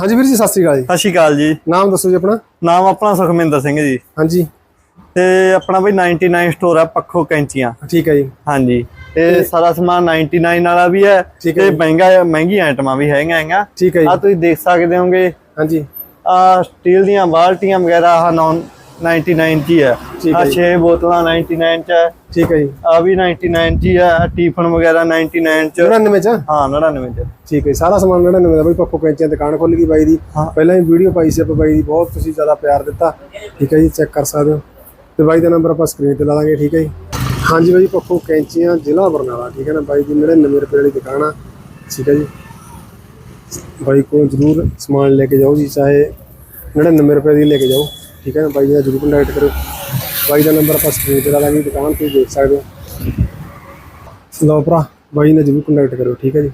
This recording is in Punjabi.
ਹਾਂਜੀ ਵੀਰ ਜੀ ਸਤਿ ਸ੍ਰੀ ਅਕਾਲ ਜੀ। ਸਤਿ ਸ਼੍ਰੀ ਅਕਾਲ ਜੀ। ਨਾਮ ਦੱਸੋ ਜੀ ਆਪਣਾ? ਨਾਮ ਆਪਣਾ ਸੁਖਮਿੰਦਰ ਸਿੰਘ ਜੀ। ਹਾਂਜੀ। ਤੇ ਆਪਣਾ ਬਈ 99 ਸਟੋਰ ਆ ਪੱਖੋ ਕੈਂਚੀਆਂ। ਠੀਕ ਹੈ ਜੀ। ਹਾਂਜੀ। ਤੇ ਸਾਰਾ ਸਮਾਨ 99 ਵਾਲਾ ਵੀ ਹੈ ਤੇ। ਮਹਿੰਗਾ ਮਹਿੰਗੀ ਆਈਟਮਾਂ ਵੀ ਹੈਗੀਆਂ ਹੈਗੀਆਂ। ਠੀਕ ਹੈ ਆ ਜੀ ਤੁਸੀਂ ਦੇਖ ਸਕਦੇ ਹੋਗੇ। ਹਾਂਜੀ। ਆ ਸਟੀਲ ਦੀਆਂ ਬਾਲਟੀਆਂ ਵਗੈਰਾ ਆ 99 ਚ ਹੀ ਆ ਜੀ। 6 ਬੋਤਲਾਂ 99 ਚ ਹੈ। ਠੀਕ ਹੈ ਜੀ। ਆ ਵੀ 99 ਚ ਹੀ ਹੈ। ਟੀਫਨ ਵਗੈਰਾ 99 ਚ। 99 ਚ? ਹਾਂ 99 ਚ। ਠੀਕ ਹੈ ਜੀ, ਸਾਰਾ ਸਮਾਨ 99 ਦਾ ਬਈ ਪੱਪੋ ਕੈਂਚੀਆਂ ਦੀ ਦੁਕਾਨ ਖੁੱਲ ਗਈ ਬਾਈ ਦੀ। ਪਹਿਲਾਂ ਹੀ ਵੀਡੀਓ ਪਾਈ ਸੀ ਆਪਾਂ ਬਾਈ ਦੀ। ਬਹੁਤ ਤੁਸੀਂ ਜ਼ਿਆਦਾ ਪਿਆਰ ਦਿੱਤਾ। ਠੀਕ ਹੈ ਜੀ ਚੈੱਕ ਕਰ ਸਕਦੇ ਹੋ। ਤੇ ਬਾਈ ਦਾ ਨੰਬਰ ਆਪਾਂ ਸਕਰੀਨ ਤੇ ਲਾ ਦਾਂਗੇ ਠੀਕ ਹੈ ਜੀ। ਹਾਂਜੀ ਬਾਈ ਪੱਪੋ ਕੈਂਚੀਆਂ ਜ਼ਿਲ੍ਹਾ ਬਰਨਾਲਾ ਠੀਕ ਹੈ ਨਾ? ਬਾਈ ਦੀ 99 ਰੁਪਏ ਵਾਲੀ ਦੁਕਾਨ ਆ। ਠੀਕ ਹੈ ਜੀ। ਬਾਈ ਕੋਲ ਜ਼ਰੂਰ ਸਮਾਨ ਲੈ ਕੇ ਜਾਓ ਜੀ ਚਾਹੇ 99 ਰੁਪਏ ਦੀ ਲੈ ਕੇ ਜਾਓ। ਠੀਕ ਹੈ ਨਾ? ਬਾਈ ਜੀ ਦਾ ਜ਼ਰੂਰ ਕੰਟੈਕਟ ਕਰੋ। ਬਾਈ ਦਾ ਨੰਬਰ ਆਪਾਂ ਸਕਰੀਨ ਤੇ ਲਾ ਦਾਂਗੇ ਦੁਕਾਨ ਤੇ ਦੇਖ ਸਕਦੇ ਹੋ। ਲਓ ਭਰਾ, ਬਾਈ ਨਾਲ ਜ਼ਰੂਰ ਕੰਟੈਕਟ ਕਰੋ, ਠੀਕ ਹੈ ਜੀ?